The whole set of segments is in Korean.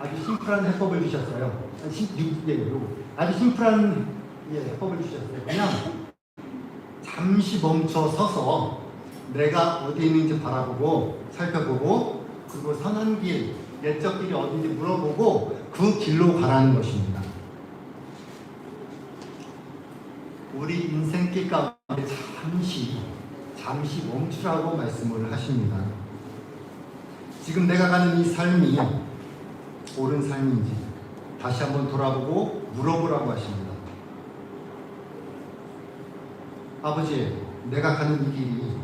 아주 심플한 해법을 주셨어요. 요. 아주 심플한 예, 해법을 주셨어요. 그냥 잠시 멈춰 서서 내가 어디 있는지 바라보고 살펴보고 그리고 선한 길, 옛적 길이 어딘지 물어보고 그 길로 가라는 것입니다. 우리 인생길 가운데 잠시 잠시 멈추라고 말씀을 하십니다. 지금 내가 가는 이 삶이 옳은 삶인지 다시 한번 돌아보고 물어보라고 하십니다. 아버지, 내가 가는 이 길이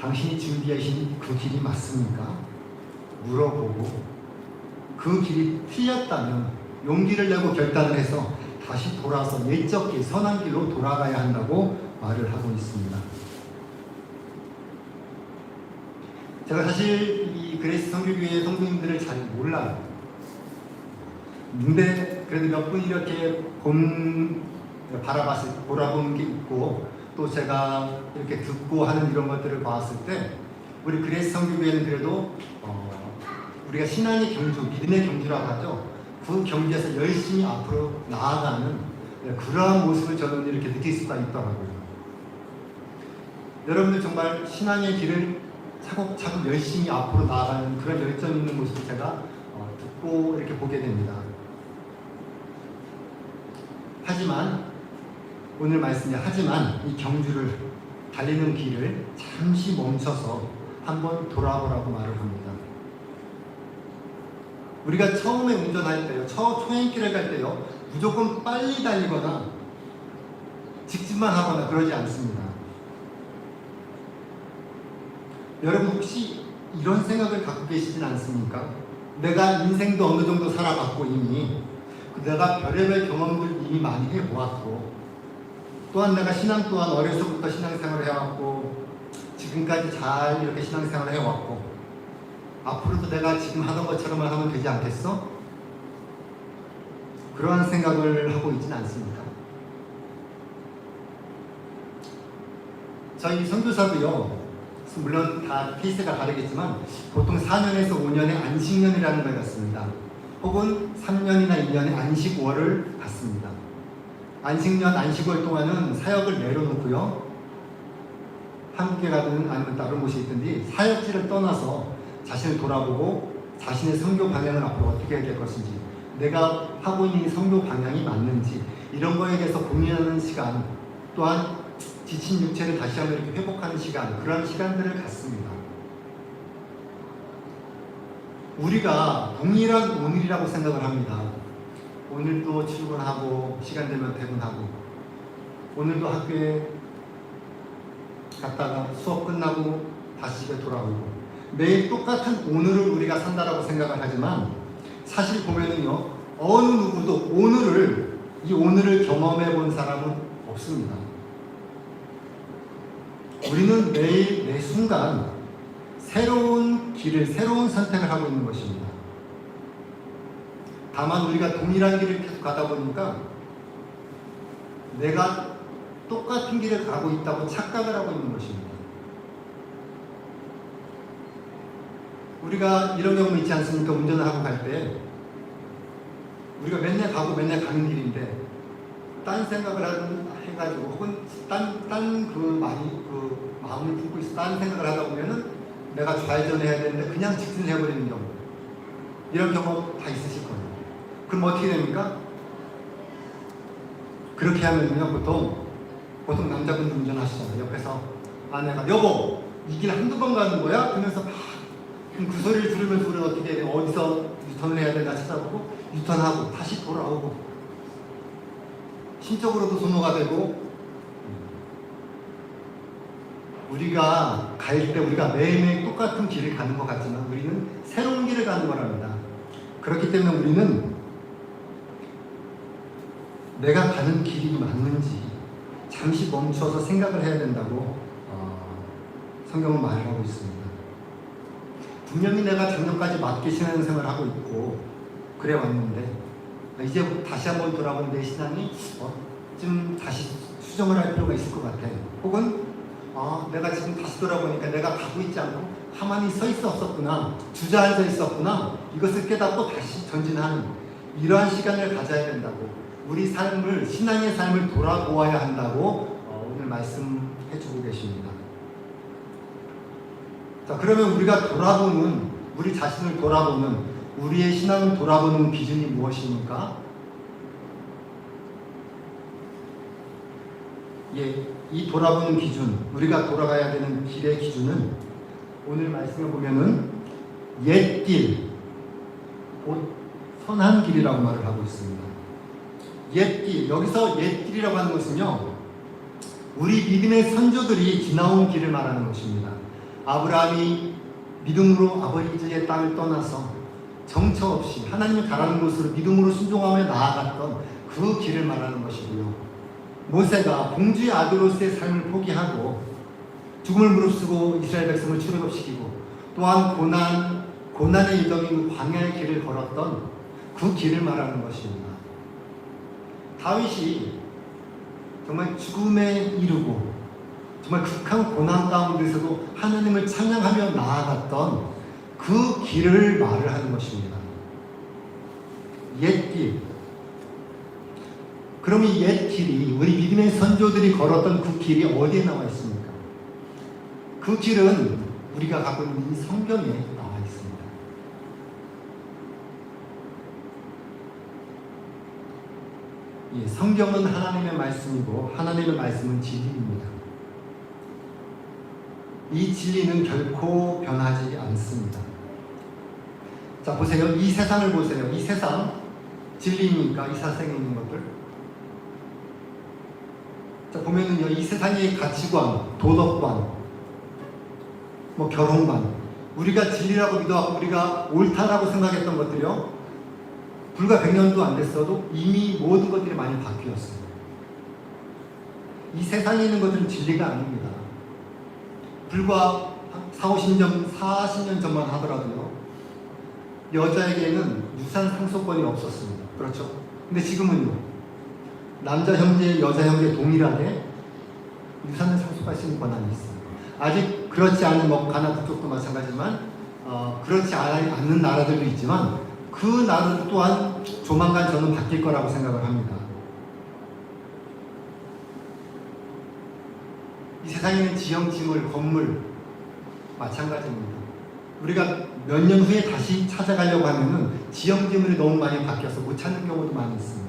당신이 준비하신 그 길이 맞습니까? 물어보고 그 길이 틀렸다면 용기를 내고 결단을 해서 다시 돌아서 옛적 길, 선한 길로 돌아가야 한다고 말을 하고 있습니다. 제가 사실 이 그레이스 성교교회 성도님들을 잘 몰라요. 근데 그래도 몇 분 이렇게 본 바라봤을 보라본 게 있고 또 제가 이렇게 듣고 하는 이런 것들을 봤을 때 우리 그레이스 성교교회는 그래도 어, 우리가 신앙의 경주, 믿음의 경주라고 하죠. 그 경주에서 열심히 앞으로 나아가는 그러한 모습을 저는 이렇게 느낄 수가 있더라고요. 여러분들 정말 신앙의 길을 차곡차곡 열심히 앞으로 나아가는 그런 열정 있는 모습을 제가 어, 듣고 이렇게 보게 됩니다. 하지만 오늘 말씀이 하지만 이 경주를 달리는 길을 잠시 멈춰서 한번 돌아보라고 말을 합니다. 우리가 처음에 운전할 때요, 처 초행길을 갈 때요, 무조건 빨리 달리거나 직진만 하거나 그러지 않습니다. 여러분 혹시 이런 생각을 갖고 계시진 않습니까? 내가 인생도 어느 정도 살아봤고 이미 내가 별의별 경험을 이미 많이 해보았고 또한 내가 신앙 또한 어려서부터 신앙생활을 해왔고 지금까지 잘 이렇게 신앙생활을 해왔고 앞으로도 내가 지금 하던 것처럼만 하면 되지 않겠어? 그러한 생각을 하고 있지는 않습니다. 저희 선교사도요, 물론 다 케이스가 다르겠지만 보통 4년에서 5년의 안식년이라는 걸 갖습니다. 혹은 3년이나 2년의 안식월을 갖습니다. 안식년, 안식월 동안은 사역을 내려놓고요. 한국에 가든 아니면 다른 곳에 있든지 사역지를 떠나서 자신을 돌아보고 자신의 성교 방향을 앞으로 어떻게 해야 될 것인지 내가 하고 있는 이 성교 방향이 맞는지 이런 거에 대해서 고민하는 시간 또한 지친 육체를 다시 한번 이렇게 회복하는 시간 그런 시간들을 갖습니다. 우리가 동일한 오늘이라고 생각을 합니다. 오늘도 출근하고 시간 되면 퇴근하고 오늘도 학교에 갔다가 수업 끝나고 다시 집에 돌아오고 매일 똑같은 오늘을 우리가 산다라고 생각을 하지만 사실 보면은요 어느 누구도 오늘을 이 오늘을 경험해 본 사람은 없습니다. 우리는 매일 매 순간 새로운 길을 새로운 선택을 하고 있는 것입니다. 다만 우리가 동일한 길을 계속 가다 보니까 내가 똑같은 길을 가고 있다고 착각을 하고 있는 것입니다. 우리가 이런 경우 있지 않습니까? 운전을 하고 갈 때 우리가 맨날 가고 맨날 가는 길인데 딴 생각을 해가지고 혹은 딴딴그 많이 그 마음을 품고 있어 딴 생각을 하다 보면은 내가 좌회전해야 되는데 그냥 직진해 버리는 경우 이런 경우 다 있으실 거예요. 그럼 어떻게 됩니까? 그렇게 하면요 보통 보통 남자분들 운전하시잖아요. 옆에서 아내가 여보 이 길 한두 번 가는 거야? 그러면서 막 그 소리를 들으면서 우리는 어떻게 해야 돼? 어디서 유턴을 해야 되나 찾아보고 유턴하고 다시 돌아오고 신적으로도 소모가 되고 우리가 갈 때 우리가 매일매일 똑같은 길을 가는 것 같지만 우리는 새로운 길을 가는 거랍니다. 그렇기 때문에 우리는 내가 가는 길이 맞는지 잠시 멈춰서 생각을 해야 된다고 어, 성경은 말을 하고 있습니다. 분명히 내가 작년까지 맞게 신앙생활을 하고 있고 그래 왔는데 이제 다시 한번 돌아보는 내 신앙이 어, 좀 다시 수정을 할 필요가 있을 것 같아. 혹은 아, 내가 지금 다시 돌아보니까 내가 가고 있지 않고 가만히 서 있었구나, 주저앉아 있었구나, 이것을 깨닫고 다시 전진하는 이러한 시간을 가져야 된다고, 우리 삶을, 신앙의 삶을 돌아보아야 한다고 어, 오늘 말씀해 주고 계십니다. 자, 그러면 우리가 돌아보는, 우리 자신을 돌아보는, 우리의 신앙을 돌아보는 기준이 무엇입니까? 예, 이 돌아보는 기준, 우리가 돌아가야 되는 길의 기준은 오늘 말씀을 보면은 옛 길, 곧 선한 길이라고 말을 하고 있습니다. 옛길, 여기서 옛길이라고 하는 것은요, 우리 믿음의 선조들이 지나온 길을 말하는 것입니다. 아브라함이 믿음으로 아버지의 땅을 떠나서 정처 없이 하나님이 가라는 곳으로 믿음으로 순종하며 나아갔던 그 길을 말하는 것이고요. 모세가 공주의 아들로서의 삶을 포기하고 죽음을 무릅쓰고 이스라엘 백성을 출애굽시키고 또한 고난 고난의 이적인 광야의 길을 걸었던 그 길을 말하는 것입니다. 다윗이 정말 죽음에 이르고 정말 극한 고난 가운데서도 하나님을 찬양하며 나아갔던 그 길을 말을 하는 것입니다. 옛 길. 그럼 이 옛 길이 우리 믿음의 선조들이 걸었던 그 길이 어디에 나와 있습니까? 그 길은 우리가 갖고 있는 이 성경에 나와 있습니다. 예, 성경은 하나님의 말씀이고 하나님의 말씀은 진리입니다. 이 진리는 결코 변하지 않습니다. 자, 보세요. 이 세상을 보세요. 이 세상 진리입니까? 이 세상에 있는 것들. 자, 보면은요. 이 세상의 가치관, 도덕관, 뭐 결혼관, 우리가 진리라고 믿어하고 우리가 옳다라고 생각했던 것들이요. 불과 100년도 안 됐어도 이미 모든 것들이 많이 바뀌었어요. 이 세상에 있는 것들은 진리가 아닙니다. 불과 4, 50년, 40년 전만 하더라도요. 여자에게는 유산 상속권이 없었습니다. 그렇죠? 근데 지금은요. 남자 형제, 여자 형제 동일하게 유산을 상속할 수 있는 권한이 있어요. 아직 그렇지 않은 뭐 가나다 쪽도 마찬가지지만 어, 그렇지 않- 않는 나라들도 있지만 그 나라들 또한 조만간 저는 바뀔 거라고 생각을 합니다. 이 세상에는 지형, 지물, 건물 마찬가지입니다. 우리가 몇 년 후에 다시 찾아가려고 하면은 지형, 지물이 너무 많이 바뀌어서 못 찾는 경우도 많이 있습니다.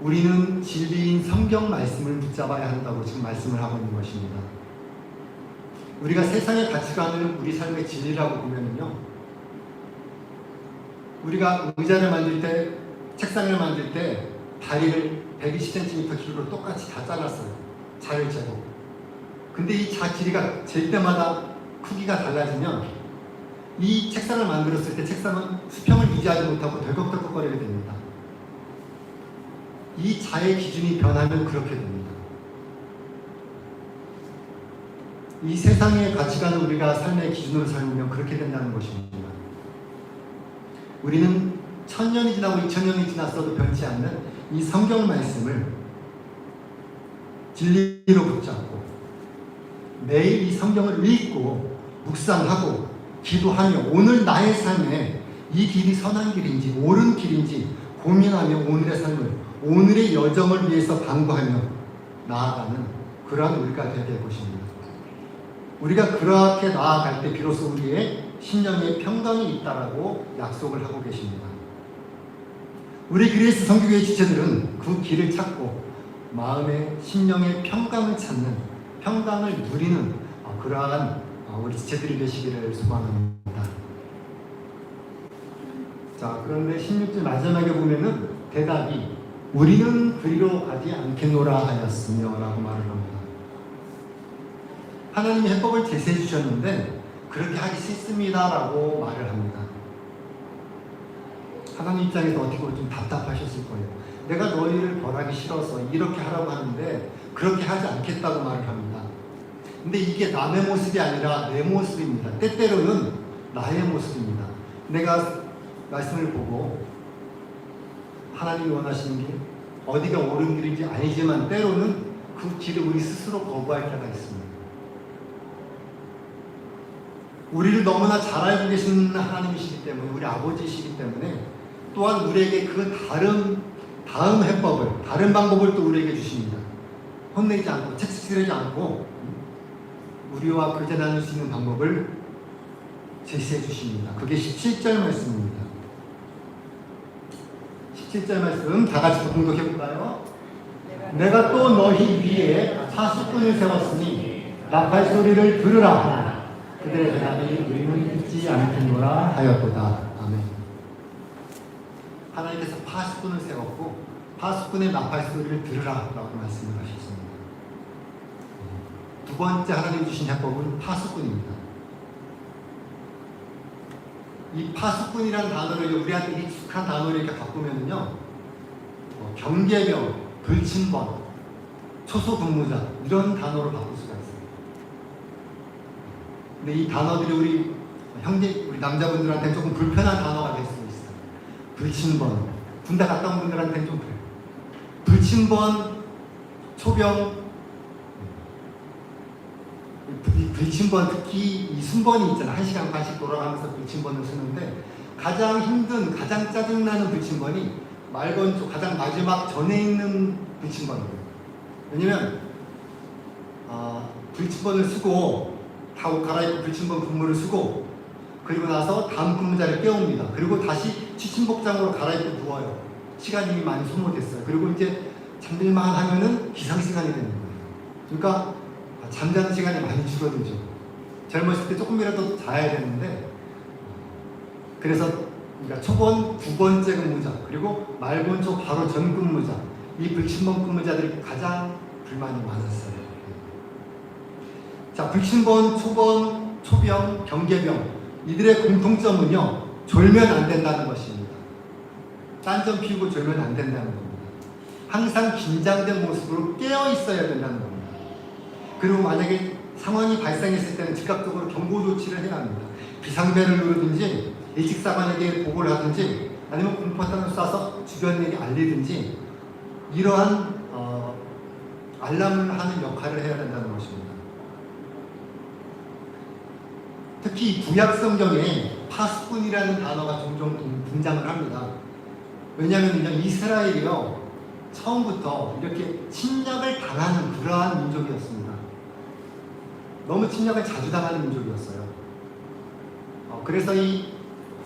우리는 진리인 성경 말씀을 붙잡아야 한다고 지금 말씀을 하고 있는 것입니다. 우리가 세상의 가치관을 우리 삶의 진리라고 보면은요, 우리가 의자를 만들 때, 책상을 만들 때 다리를 120cm 길이로 똑같이 다 잘랐어요. 재고. 근데 이 자 길이가 잴 때마다 크기가 달라지면 이 책상을 만들었을 때 책상은 수평을 유지하지 못하고 덜컥덜컥거리게 됩니다. 이 자의 기준이 변하면 그렇게 됩니다. 이 세상의 가치관을 우리가 삶의 기준으로 삼으면 그렇게 된다는 것입니다. 우리는 천년이 지나고 이천년이 지났어도 변치 않는 이 성경 말씀을 진리로 붙잡고 매일 이 성경을 읽고 묵상하고 기도하며 오늘 나의 삶에 이 길이 선한 길인지 옳은 길인지 고민하며 오늘의 삶을 오늘의 여정을 위해서 방구하며 나아가는 그러한 우리가 되게 될 것입니다. 우리가 그렇게 나아갈 때 비로소 우리의 신령의 평강이 있다라고 약속을 하고 계십니다. 우리 그리스 성교의 지체들은 그 길을 찾고 마음의 신령의 평강을 찾는 평강을 누리는 어, 그러한 어, 우리 지체들이 되시기를 소망합니다. 자 그런데 16절 마지막에 보면은 대답이 우리는 그리로 가지 않겠노라 하였으며라고 말을 합니다. 하나님이 해법을 제시해 주셨는데 그렇게 하기 싫습니다라고 말을 합니다. 하나님 입장에서 어떻게 보면 좀 답답하셨을 거예요. 내가 너희를 벌하기 싫어서 이렇게 하라고 하는데 그렇게 하지 않겠다고 말을 합니다. 근데 이게 남의 모습이 아니라 내 모습입니다. 때때로는 나의 모습입니다. 내가 말씀을 보고 하나님이 원하시는 길 어디가 옳은 길인지 알지만 때로는 그 길을 우리 스스로 거부할 때가 있습니다. 우리를 너무나 잘 알고 계신 하나님이시기 때문에 우리 아버지이시기 때문에 또한 우리에게 그 다른 다음 해법을 다른 방법을 또 우리에게 주십니다. 혼내지 않고 채찍질하지 않고 우리와 교제 나눌 수 있는 방법을 제시해 주십니다. 그게 17절 말씀입니다. 17절 말씀 다 같이 공독해 볼까요? 내가 또 너희 위에 파수꾼을 세웠으니 나팔 소리를 들으라. 그들의 대답이 우리는 듣지 않겠노라 하였도다. 아멘. 하나님께서 파수꾼을 세웠고 파수꾼의 나팔 소리를 들으라라고 말씀을 하셨습니다. 두 번째 하나님 주신 해법은 파수꾼입니다. 이 파수꾼이라는 단어를 우리한테 익숙한 단어를 이렇게 바꾸면은요, 어, 경계병, 불침번, 초소근무자 이런 단어로 바꿀 있어요. 근데 이 단어들이 우리 형제, 우리 남자분들한테 조금 불편한 단어가 될 수 있어요. 불침번, 군대 갔다 온 분들한테는 좀 그래요. 불침번, 초병, 이 불침번 특히 이 순번이 있잖아 한 시간 반씩 돌아가면서 불침번을 쓰는데 가장 힘든 가장 짜증나는 불침번이 말건조 가장 마지막 전에 있는 불침번이에요 왜냐면 아, 불침번을 쓰고 다 옷 갈아입고 불침번 근무를 쓰고 그리고 나서 다음 근무자를 깨웁니다 그리고 다시 취침 복장으로 갈아입고 누워요 시간이 이미 많이 소모됐어요 그리고 이제 잠들만 하면은 기상 시간이 되는 거예요 그러니까 잠자는 시간이 많이 줄어들죠. 젊었을 때 조금이라도 자야 되는데 그래서 그러니까 초번 두 번째 근무자 그리고 말본초 바로 전 근무자 이 불침번 근무자들이 가장 불만이 많았어요. 자 불침번, 초번, 초병, 경계병 이들의 공통점은요 졸면 안 된다는 것입니다. 딴점 피우고 졸면 안 된다는 겁니다. 항상 긴장된 모습으로 깨어 있어야 된다는 겁니다. 그리고 만약에 상황이 발생했을 때는 즉각적으로 경고 조치를 해야 합니다. 비상벨을 누르든지 일직사관에게 보고를 하든지 아니면 공포탄을 쏴서 주변에게 알리든지 이러한 어, 알람을 하는 역할을 해야 된다는 것입니다. 특히 구약 성경에 파수꾼이라는 단어가 종종 등장을 합니다. 왜냐하면 이스라엘이요 처음부터 이렇게 침략을 당하는 그러한 민족이었습니다. 너무 침략을 자주 당하는 민족이었어요. 어, 그래서 이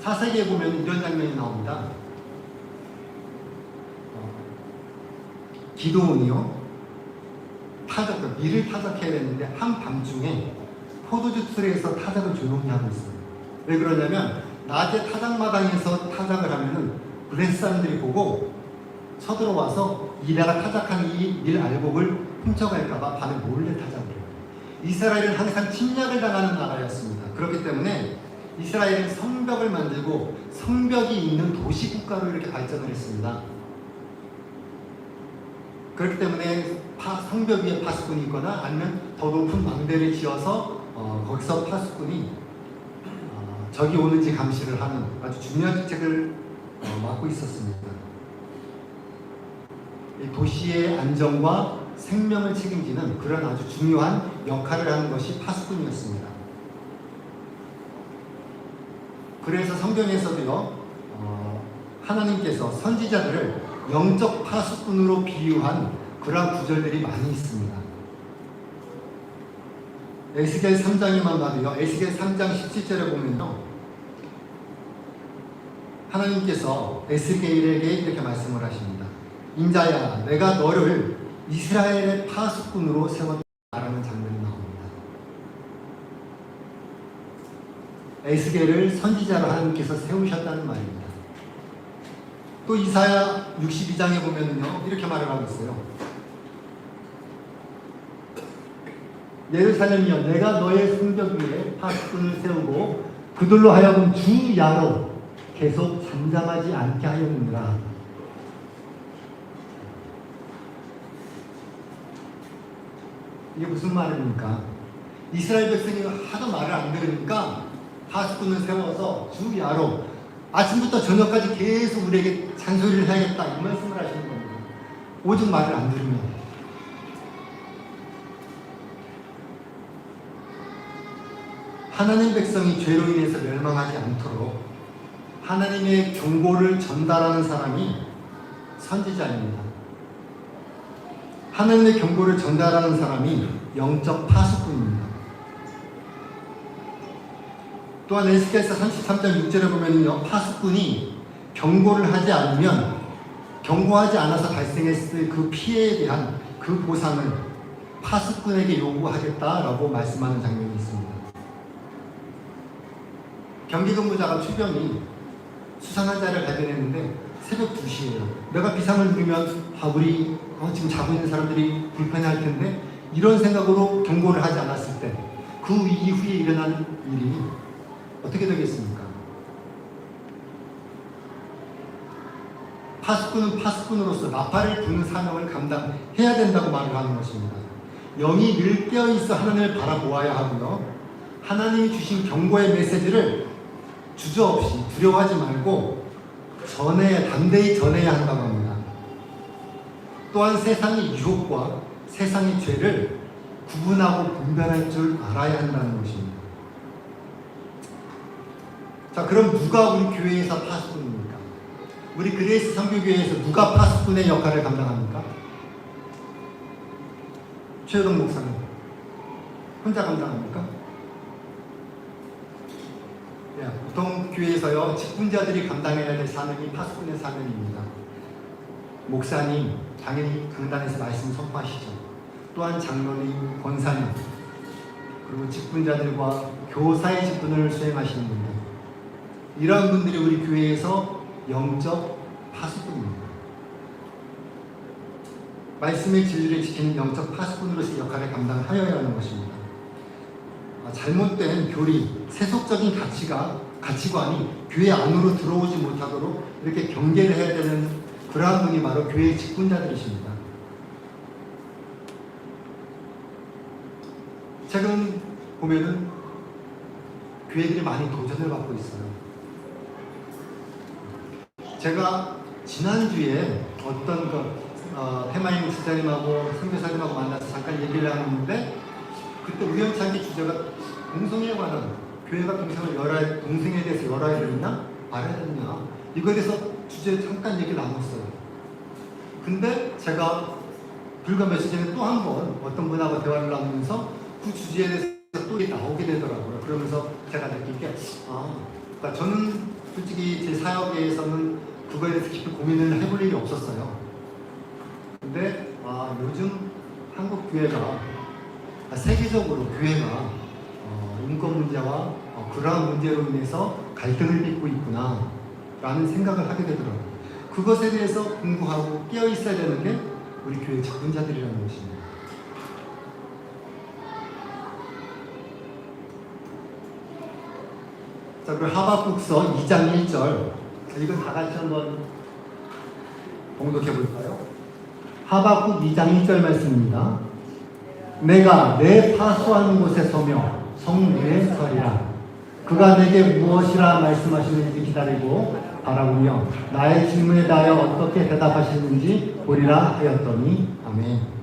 사세기에 보면 이런 장면이 나옵니다. 어, 기도원이요 그 밀을 타작해야 되는데 한 밤중에 포도주 틀에서 타작을 조용히 하고 있어요. 왜 그러냐면 낮에 타작마당에서 타작을 하면은 블레스 사람들이 보고 쳐들어와서 이 내가 타작한 이 밀 알곡을 훔쳐갈까봐 밤에 몰래 타작을 해요. 이스라엘은 항상 침략을 당하는 나라였습니다. 그렇기 때문에 이스라엘은 성벽을 만들고 성벽이 있는 도시 국가로 이렇게 발전을 했습니다. 그렇기 때문에 파, 성벽 위에 파수꾼이 있거나 아니면 더 높은 망대를 지어서 어, 거기서 파수꾼이 어, 적이 오는지 감시를 하는 아주 중요한 직책을 어, 맡고 있었습니다. 도시의 안정과 생명을 책임지는 그런 아주 중요한 역할을 하는 것이 파수꾼이었습니다. 그래서 성경에서도요, 어, 하나님께서 선지자들을 영적 파수꾼으로 비유한 그러한 구절들이 많이 있습니다. 에스겔 3장에만 봐도요, 에스겔 3장 17절에 보면요, 하나님께서 에스겔에게 이렇게 말씀을 하십니다. 인자야, 내가 너를 이스라엘의 파수꾼으로 세웠다라는 장면이 나옵니다. 에스겔을 선지자로 하나님께서 세우셨다는 말입니다. 또 이사야 62장에 보면은요 이렇게 말을 하고 있어요. 예루살렘이여 내가 너의 성벽 위에 파수꾼을 세우고 그들로 하여금 주야로 계속 잠잠하지 않게 하였느니라. 이게 무슨 말입니까? 이스라엘 백성이 하도 말을 안 들으니까 파수꾼을 세워서 주야로 아침부터 저녁까지 계속 우리에게 잔소리를 해야겠다 이 말씀을 하시는 겁니다. 오직 말을 안 들으면 하나님 백성이 죄로 인해서 멸망하지 않도록 하나님의 경고를 전달하는 사람이 선지자입니다. 하나님의 경고를 전달하는 사람이 영적 파수꾼입니다. 또한 에스겔서 33장 6절에 보면요 파수꾼이 경고를 하지 않으면 경고하지 않아서 발생했을 그 피해에 대한 그 보상을 파수꾼에게 요구하겠다라고 말씀하는 장면이 있습니다. 경기 근무자가 추경이 수상한 자를 발견했는데 새벽 2시에요. 내가 비상을 누르면 아 우리 어, 지금 자고 있는 사람들이 불편해할 텐데 이런 생각으로 경고를 하지 않았을 때 그 이후에 일어난 일이 어떻게 되겠습니까? 파수꾼은 파수꾼으로서 나팔을 부는 사명을 감당해야 된다고 말을 하는 것입니다. 영이 늘 깨어 있어 하나님을 바라보아야 하고요. 하나님이 주신 경고의 메시지를 주저없이 두려워하지 말고 전해 담대히 전해야 한다고 합니다. 또한 세상의 유혹과 세상의 죄를 구분하고 분별할 줄 알아야 한다는 것입니다. 자, 그럼 누가 우리 교회에서 파수꾼입니까? 우리 그레이스 선교교회에서 누가 파수꾼의 역할을 감당합니까? 최효동 목사님 혼자 감당합니까? 예, 보통 교회에서요 직분자들이 감당해야 될 사명이 파수꾼의 사명입니다. 목사님 당연히 강단에서 말씀 선포하시죠. 또한 장로님, 권사님 그리고 직분자들과 교사의 직분을 수행하시는 분들 이러한 분들이 우리 교회에서 영적 파수꾼입니다. 말씀의 진리를 지키는 영적 파수꾼으로서의 역할을 감당하여야 하는 것입니다. 아, 잘못된 교리, 세속적인 가치가 가치관이 교회 안으로 들어오지 못하도록 이렇게 경계를 해야 되는 그러한 분이 바로 교회의 직분자들이십니다. 최근 보면은 교회들이 많이 도전을 받고 있어요. 제가 지난주에 어떤 그 어, 테마임 목사님하고 선교사님하고 만나서 잠깐 얘기를 하는데 그때 우연찮게 주제가 동성애에 관한 교회가 동성을 열어야 동성애에 대해서 열어야 되느냐 말아야 되느냐 이거에 대해서 주제 잠깐 얘기를 나눴어요. 근데 제가 불과 며칠 전에 또 한 번 어떤 분하고 대화를 나누면서 그 주제에 대해서 또 나오게 되더라고요. 그러면서 제가 느낀 게 아, 그러니까 저는 솔직히 제 사역에서는 그거에 대해서 깊이 고민을 해볼 일이 없었어요. 근데 아, 요즘 한국 교회가 아, 세계적으로 교회가 어, 인권 문제와 어, 그러한 문제로 인해서 갈등을 빚고 있구나 라는 생각을 하게 되더라고요. 그것에 대해서 공부하고 깨어 있어야 되는 게 우리 교회 직분자들이라는 것입니다. 자, 그리고 하박국서 2장 1절 이건 다 같이 한번 봉독해 볼까요? 하박국 2장 1절 말씀입니다. 내가 내 파수하는 곳에 서며 성부에 서리라. 그가 내게 무엇이라 말씀하시는지 기다리고 바라보며 나의 질문에 대하여 어떻게 대답하시는지 보리라 하였더니 아멘.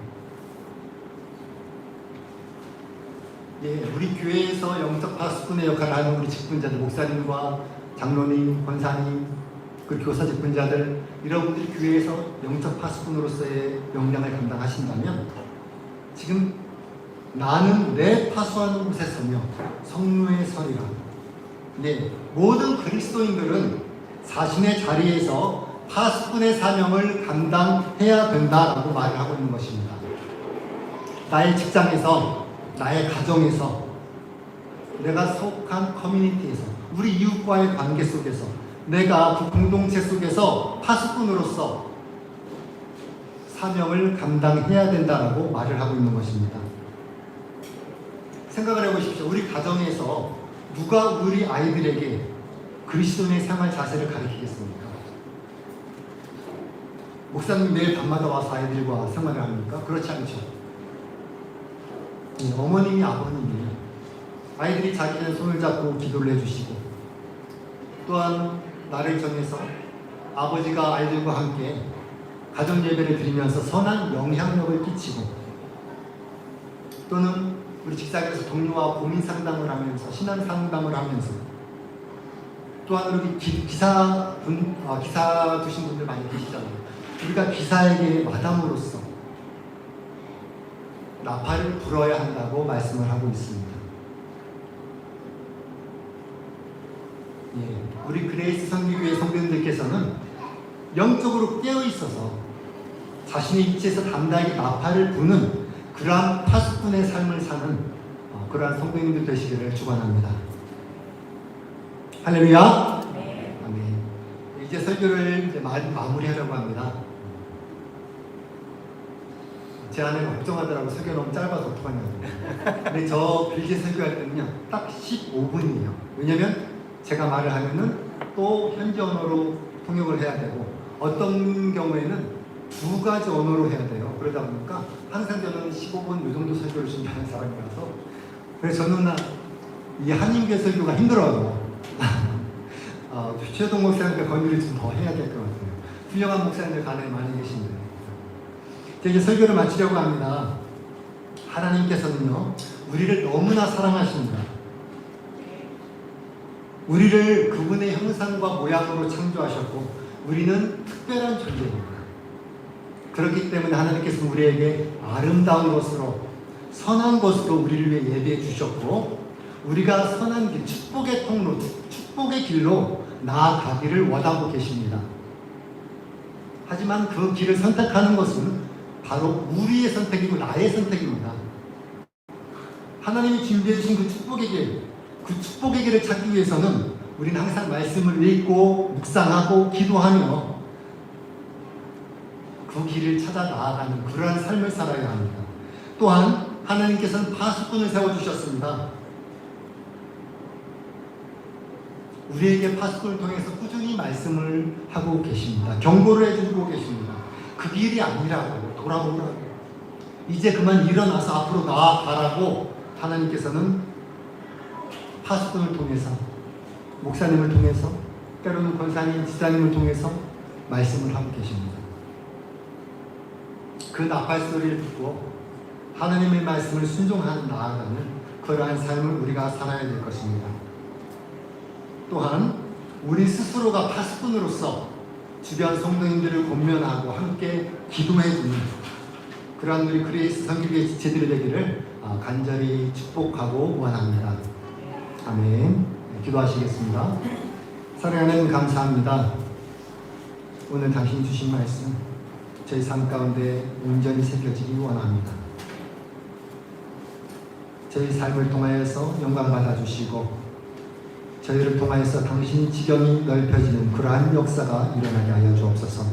예, 우리 교회에서 영적 파수꾼의 역할을 하는 우리 직분자들, 목사님과 장로님, 권사님, 그 교사 직분자들 이런 분들이 교회에서 영적 파수꾼으로서의 역량을 감당하신다면 지금 나는 내 파수하는 곳에 서며 성루에 서리라. 네, 모든 그리스도인들은 자신의 자리에서 파수꾼의 사명을 감당해야 된다라고 말을 하고 있는 것입니다. 나의 직장에서, 나의 가정에서, 내가 속한 커뮤니티에서, 우리 이웃과의 관계 속에서, 내가 그 공동체 속에서 파수꾼으로서 사명을 감당해야 된다라고 말을 하고 있는 것입니다. 생각을 해보십시오. 우리 가정에서 누가 우리 아이들에게 그리스도인의 생활 자세를 가르치겠습니까? 목사님 매일 밤마다 와서 아이들과 생활을 합니까? 그렇지 않죠. 예, 어머님이 아버님이 아이들이 자기는 손을 잡고 기도를 해주시고 또한 나를 정해서 아버지가 아이들과 함께 가정 예배를 드리면서 선한 영향력을 끼치고 또는 우리 직장에서 동료와 고민 상담을 하면서 신앙 상담을 하면서 또한 우리 기, 기사 분 어, 기사 두신 분들 많이 계시잖아요. 우리가 기사에게 마담으로서 나팔을 불어야 한다고 말씀을 하고 있습니다. 예, 우리 그레이스 성리교회 성도님들께서는 영적으로 깨어 있어서 자신의 위치에서 담대하게 나팔을 부는 그러한 파수꾼의 삶을 사는 어, 그러한 성도님들 되시기를 축원합니다. 할렐루야. 아멘. 이제 설교를 이제 마, 마무리하려고 합니다. 제 아내가 걱정하더라고 설교 너무 짧아서 어떡하냐고. 근데 저 빌게 설교할 때는요 딱 15분이에요. 왜냐면 제가 말을 하면은 또 현지 언어로 통역을 해야 되고 어떤 경우에는 두 가지 언어로 해야 돼요. 그러다 보니까 항상 저는 15분 이 정도 설교를 준비하는 사람이라서 그래서 저는 나- 이 한인교 설교가 힘들어요. 어, 최동 목사님께 권유를 좀 더 해야 될 것 같아요. 훌륭한 목사님들 간에 많이 계신데. 자, 이제 설교를 마치려고 합니다. 하나님께서는요, 우리를 너무나 사랑하십니다. 우리를 그분의 형상과 모양으로 창조하셨고, 우리는 특별한 존재입니다. 그렇기 때문에 하나님께서 우리에게 아름다운 것으로, 선한 것으로 우리를 위해 예배해 주셨고, 우리가 선한 길, 축복의 통로, 축- 축복의 길로 나아가기를 원하고 계십니다. 하지만 그 길을 선택하는 것은 바로 우리의 선택이고 나의 선택입니다. 하나님이 준비해 주신 그 축복의 길, 그 축복의 길을 찾기 위해서는 우리는 항상 말씀을 읽고 묵상하고 기도하며 그 길을 찾아 나아가는 그러한 삶을 살아야 합니다. 또한 하나님께서는 파수꾼을 세워 주셨습니다. 우리에게 파수꾼을 통해서 꾸준히 말씀을 하고 계십니다. 경고를 해주고 계십니다. 그 길이 아니라고 돌아오라고 이제 그만 일어나서 앞으로 나아가라고 하나님께서는 파수꾼을 통해서 목사님을 통해서 때로는 권사님, 지사님을 통해서 말씀을 하고 계십니다. 그 나팔 소리를 듣고 하나님의 말씀을 순종하는 나아가는 그러한 삶을 우리가 살아야 될 것입니다. 또한 우리 스스로가 파수꾼으로서 주변 성도님들을 권면하고 함께 기도해 주는 그러한 우리 그레이스 성교의 지체들이 되기를 아, 간절히 축복하고 원합니다. 아멘. 네, 기도하시겠습니다. 사랑하는 감사합니다. 오늘 당신이 주신 말씀 저희 삶 가운데 온전히 새겨지기 원합니다. 저희 삶을 통하여서 영광 받아주시고 저희를 통하여서 당신의 지경이 넓혀지는 그러한 역사가 일어나게 하여 주옵소서.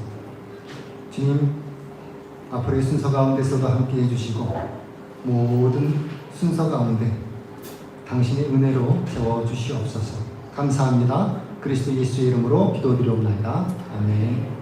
주님, 앞으로의 순서 가운데서도 함께 해주시고 모든 순서 가운데 당신의 은혜로 세워 주시옵소서. 감사합니다. 그리스도 예수의 이름으로 기도드리옵나이다. 아멘.